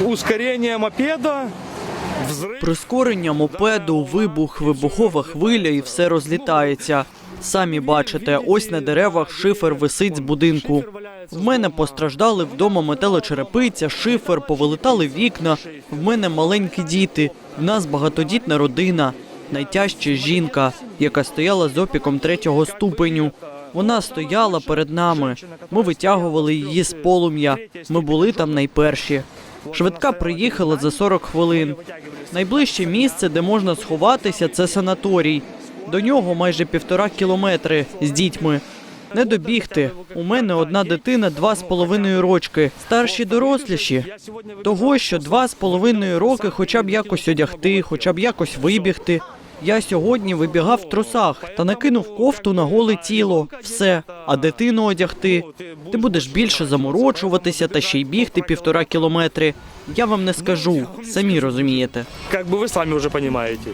ускорение мопеда, взрыв. Прискорення мопеду, вибух, вибухова хвиля і все розлітається. Самі бачите, ось на деревах шифер висить з будинку. В мене постраждали вдома металочерепиця, шифер, повилетали вікна. В мене маленькі діти. В нас багатодітна родина. Найтяжча жінка, яка стояла з опіком третього ступеню. Вона стояла перед нами. Ми витягували її з полум'я. Ми були там найперші. Швидка приїхала за 40 хвилин. Найближче місце, де можна сховатися, це санаторій. До нього майже півтора кілометри з дітьми. Не добігти. У мене одна дитина два з половиною рочки, старші доросліші. Того, що два з половиною роки хоча б якось одягти, хоча б якось вибігти. Я сьогодні вибігав в трусах та накинув кофту на голе тіло. Все, а дитину одягти. Ти будеш більше заморочуватися та ще й бігти півтора кілометри. Я вам не скажу, самі розумієте. Як би ви самі вже понимаете.